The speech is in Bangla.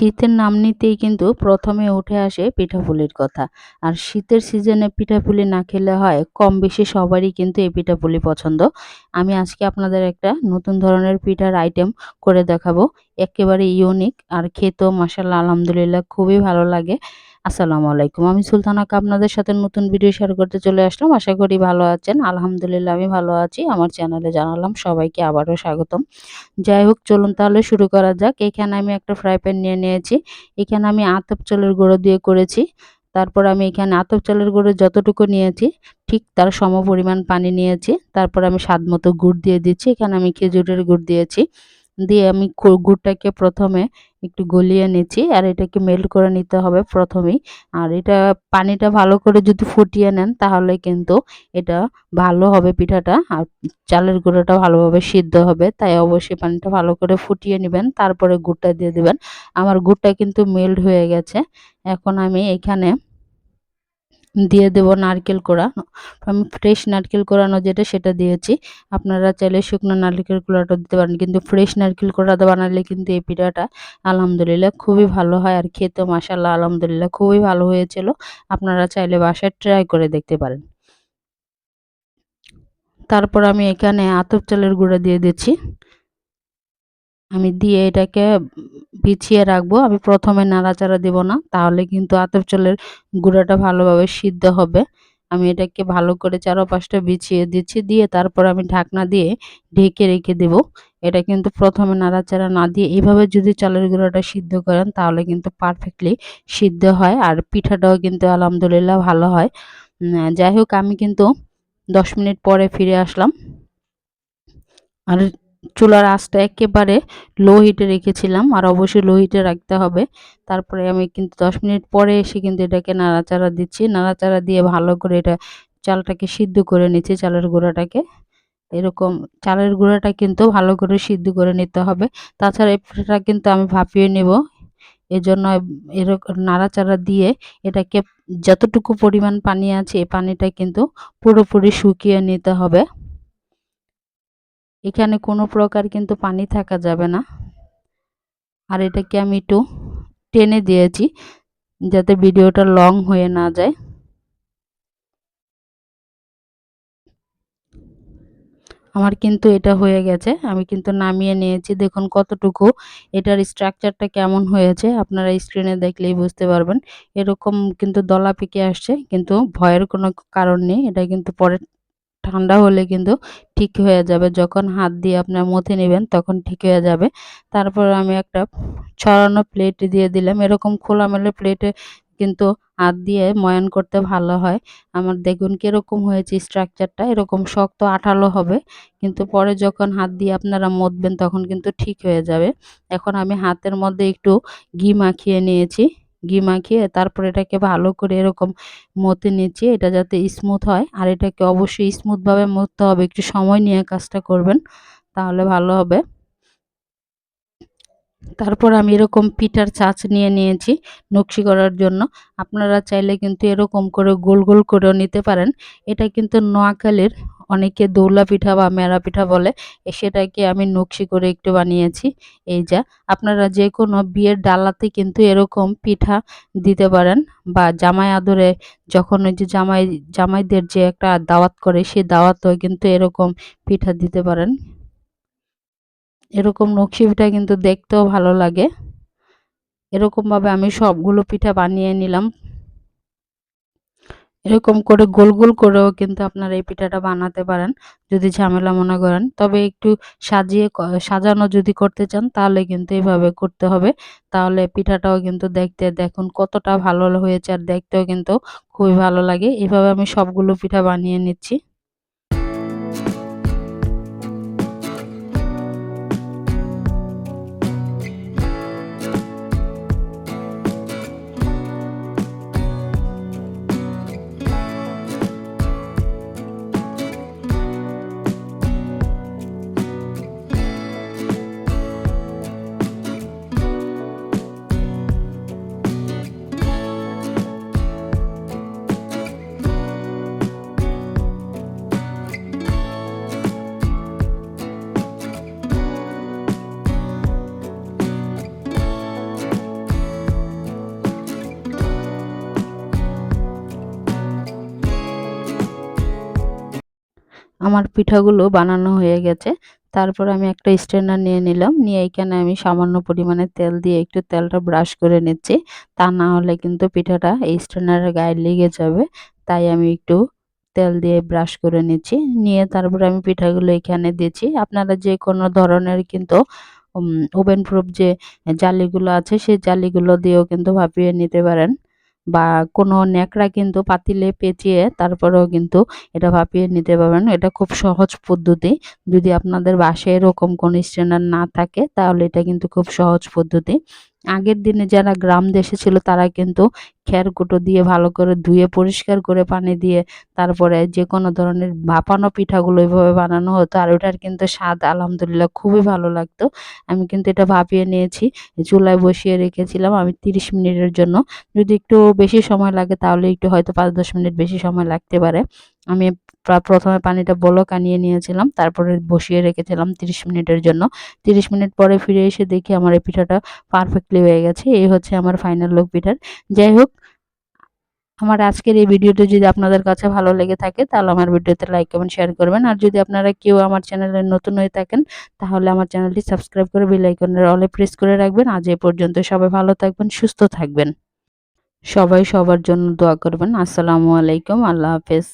শীতের নাম নিতেই কিন্তু প্রথমে উঠে আসে পিঠাপুলির কথা। আর শীতের সিজনে পিঠাপুলি না খেলে হয়, কম বেশি সবারই কিন্তু এই পিঠাপুলি পছন্দ। আমি আজকে আপনাদের একটা নতুন ধরনের পিঠার আইটেম করে দেখাবো। একেবারে ইউনিক আর খেতেও মাসাল্লাহ আলহামদুলিল্লাহ খুবই ভালো লাগে। আসসালামু আলাইকুম। আমি সুলতানাকে আপনাদের সাথে নতুন ভিডিও শেয়ার করতে চলে আসলাম। আশা করি ভালো আছেন। আলহামদুলিল্লাহ, আমি ভালো আছি। আমার চ্যানেলে জানালাম সবাইকে আবারও স্বাগতম। যাই হোক, চলুন তাহলে শুরু করা যাক। এখানে আমি একটা ফ্রাই প্যান নিয়ে নিয়েছি। এখানে আমি আতপ চালের গুঁড়ো দিয়ে করেছি। তারপর আমি এখানে আতপ চালের গুঁড়ো যতটুকু নিয়েছি, ঠিক তার সম পরিমাণ পানি নিয়েছি। তারপর আমি স্বাদ মতো গুড় দিয়ে দিচ্ছি। এখানে আমি খেজুরের গুড় দিয়েছি। দিয়ে আমি গুড়টাকে প্রথমে একটু গলিয়ে নিচ্ছি আর এটাকে মেল্ট করে নিতে হবে প্রথমেই। আর এটা পানিটা ভালো করে যদি ফুটিয়ে নেন তাহলে কিন্তু এটা ভালো হবে পিঠাটা আর চালের গুঁড়োটা ভালোভাবে সিদ্ধ হবে। তাই অবশ্যই পানিটা ভালো করে ফুটিয়ে নেবেন, তারপরে গুড়টা দিয়ে দেবেন। আমার গুড়টা কিন্তু মেল্ট হয়ে গেছে। এখন আমি এখানে দিয়ে দেব নারকেল কোড়া। আমি ফ্রেশ নারকেল কোড়ানো যেটা সেটা দিয়েছি। আপনারা চাইলে শুকনো নারকেল কোড়াটা দিতে পারেন, কিন্তু ফ্রেশ নারকেল কোড়াটা বানালে কিন্তু এই পিঠাটা আলহামদুলিল্লাহ খুবই ভালো হয় আর খেতে মাসাল্লাহ আলহামদুলিল্লাহ খুবই ভালো হয়েছিল। আপনারা চাইলে বাসায় ট্রাই করে দেখতে পারেন। তারপর আমি এখানে আতপ চালের গুঁড়া দিয়ে দিচ্ছি। আমি দিয়ে এটাকে বিছিয়ে রাখব। আমি প্রথমে নাড়াচাড়া দেব না, তাহলে কিন্তু আতপ চালের গুঁড়াটা ভালোভাবে সিদ্ধ হবে। আমি এটাকে ভালো করে চারোপাশটা বিছিয়ে দিচ্ছি, দিয়ে তারপর আমি ঢাকনা দিয়ে ঢেকে রেখে দেব। এটা কিন্তু প্রথমে নাড়াচাড়া না দিয়ে এইভাবে যদি চালের গুঁড়োটা সিদ্ধ করেন, তাহলে কিন্তু পারফেক্টলি সিদ্ধ হয়, আর পিঠাটাও কিন্তু আলহামদুলিল্লাহ ভালো হয়। যাই হোক, আমি কিন্তু দশ মিনিট পরে ফিরে আসলাম। আর চুলার আঁচটা একেবারে লো হিটে রেখেছিলাম আর অবশ্যই লো হিটে রাখতে হবে। তারপরে আমি কিন্তু দশ মিনিট পরে এসে কিন্তু এটাকে নাড়াচাড়া দিচ্ছি। নাড়াচাড়া দিয়ে ভালো করে এটা চালটাকে সিদ্ধ করে নিচ্ছি, চালের গুঁড়াটাকে। এরকম চালের গুঁড়াটা কিন্তু ভালো করে সিদ্ধ করে নিতে হবে। তাছাড়া এটা কিন্তু আমি ভাপিয়ে নেব। এজন্য এরকম নাড়াচাড়া দিয়ে এটাকে যতটুকু পরিমাণ পানি আছে, এই পানিটা কিন্তু পুরোপুরি শুকিয়ে নিতে হবে। এখানে কোনো প্রকার কিন্তু পানি থাকা যাবে না। আর এটাকে আমি একটু টেনে দিয়েছি যাতে ভিডিওটা লং হয়ে না যায়। আমার কিন্তু এটা হয়ে গেছে, আমি কিন্তু নামিয়ে নিয়েছি। দেখুন কতটুকু এটার স্ট্রাকচারটা কেমন হয়েছে, আপনারা স্ক্রিনে দেখলেই বুঝতে পারবেন। এরকম কিন্তু দলা পেকে আসছে, কিন্তু ভয়ের কোনো কারণ নেই, এটা কিন্তু পরে ঠান্ডা হলে কিন্তু ঠিক হয়ে যাবে। যখন হাত দিয়ে আপনার মথে নেবেন তখন ঠিক হয়ে যাবে। তারপর আমি একটা ছড়ানো প্লেট দিয়ে দিলাম। এরকম খোলামেলা প্লেটে কিন্তু হাত দিয়ে ময়ান করতে ভালো হয়। আমার দেখুন কীরকম হয়েছে স্ট্রাকচারটা এরকম শক্ত আঠালো হবে। কিন্তু পরে যখন হাত দিয়ে আপনারা মতবেন তখন কিন্তু ঠিক হয়ে যাবে। এখন আমি হাতের মধ্যে একটু ঘি মাখিয়ে নিয়েছি। ঘি মাখিয়ে তারপর এটাকে ভালো করে এরকম মতে নিচ্ছি এটা যাতে স্মুথ হয়। আর এটাকে অবশ্যই স্মুথভাবে মরতে হবে। একটু সময় নিয়ে কাজটা করবেন, তাহলে ভালো হবে। তারপর আমি এরকম পিঠার চাচ নিয়ে নিয়েছি নকশি করার জন্য। আপনারা চাইলে কিন্তু এরকম করে গোল গোল করেও নিতে পারেন। এটা কিন্তু নোয়াখালীর অনেকে দৌলা পিঠা বা মেরা পিঠা বলে সেটাকে আমি নকশি করে একটু বানিয়েছি। এই যা, আপনারা যে কোনো বিয়ের ডালাতে কিন্তু এরকম পিঠা দিতে পারেন বা জামাই আদরে যখন ওই যে জামাই, জামাইদের যে একটা দাওয়াত করে সেই দাওয়াতেও কিন্তু এরকম পিঠা দিতে পারেন। এরকম নকশি পিঠা কিন্তু দেখতেও ভালো লাগে। এরকমভাবে আমি সবগুলো পিঠা বানিয়ে নিলাম। এরকম করে গোল গোল করেও কিন্তু আপনারা এই পিঠাটা বানাতে পারেন, যদি ঝামেলা মনে করেন। তবে একটু সাজিয়ে সাজানো যদি করতে চান, তাহলে কিন্তু এইভাবে করতে হবে। তাহলে পিঠাটাও কিন্তু দেখতে, দেখুন কতটা ভালো হয়েছে আর দেখতেও কিন্তু খুবই ভালো লাগে। এভাবে আমি সবগুলো পিঠা বানিয়ে নিচ্ছি। আমার পিঠাগুলো বানানো হয়ে গেছে। তারপর আমি একটা স্ট্যান্ডার নিয়ে নিলাম। নিয়ে এখানে আমি সামান্য পরিমাণে তেল দিয়ে একটু তেলটা ব্রাশ করে নিচ্ছি। তা না হলে কিন্তু পিঠাটা এই স্ট্রেনারের গায়ে লেগে যাবে। তাই আমি একটু তেল দিয়ে ব্রাশ করে নিচ্ছি। নিয়ে তারপর আমি পিঠাগুলো এখানে দিচ্ছি। আপনারা যে কোনো ধরনের কিন্তু ওভেন প্রুফ যে জালিগুলো আছে, সেই জালিগুলো দিয়েও কিন্তু ভাপিয়ে নিতে পারেন। বা কোনো ন্যাকড়া কিন্তু পাতিলে পেঁচিয়ে তারপরেও কিন্তু এটা ভাপিয়ে নিতে পারবেন। এটা খুব সহজ পদ্ধতি। যদি আপনাদের বাসায় এরকম কোনো স্ট্যান্ডার না থাকে, তাহলে এটা কিন্তু খুব সহজ পদ্ধতি। আগের দিনে যারা গ্রাম দেশে ছিল, তারা কিন্তু খেরকুটো দিয়ে ভালো করে ধুয়ে, পরিষ্কার করে পানি দিয়ে তারপরে যে কোনো ধরনের ভাপানো পিঠাগুলো ওইভাবে বানানো হতো আর ওটার কিন্তু স্বাদ আলহামদুলিল্লাহ খুবই ভালো লাগতো। আমি কিন্তু এটা ভাপিয়ে নিয়েছি, চুলায় বসিয়ে রেখেছিলাম আমি তিরিশ মিনিটের জন্য। যদি একটু বেশি সময় লাগে তাহলে একটু হয়তো পাঁচ দশ মিনিট বেশি সময় লাগতে পারে। আমি প্রথমে পানিটা বলক আনিয়ে নিয়েছিলাম, তারপরে বসিয়ে রেখেছিলাম তিরিশ মিনিটের জন্য। তিরিশ মিনিট পরে ফিরে এসে দেখি আমার এই পিঠাটা পারফেক্টলি হয়ে গেছে, এই হচ্ছে আমার ফাইনাল লুক পিঠার। যাই হোক, আমার আজকের এই ভিডিওটি যদি আপনাদের কাছে ভালো লেগে থাকে, তাহলে আমার ভিডিওতে লাইক কমেন্ট শেয়ার করবেন। আর যদি আপনারা কেউ আমার চ্যানেলে নতুন হয়ে থাকেন, তাহলে আমার চ্যানেলটি সাবস্ক্রাইব করে বেল আইকনের অলে প্রেস করে রাখবেন। আজ এই পর্যন্ত সবাই ভালো থাকবেন, সুস্থ থাকবেন। সবাই সবার জন্য দোয়া করবেন। আসসালামু আলাইকুম, আল্লাহ হাফেজ।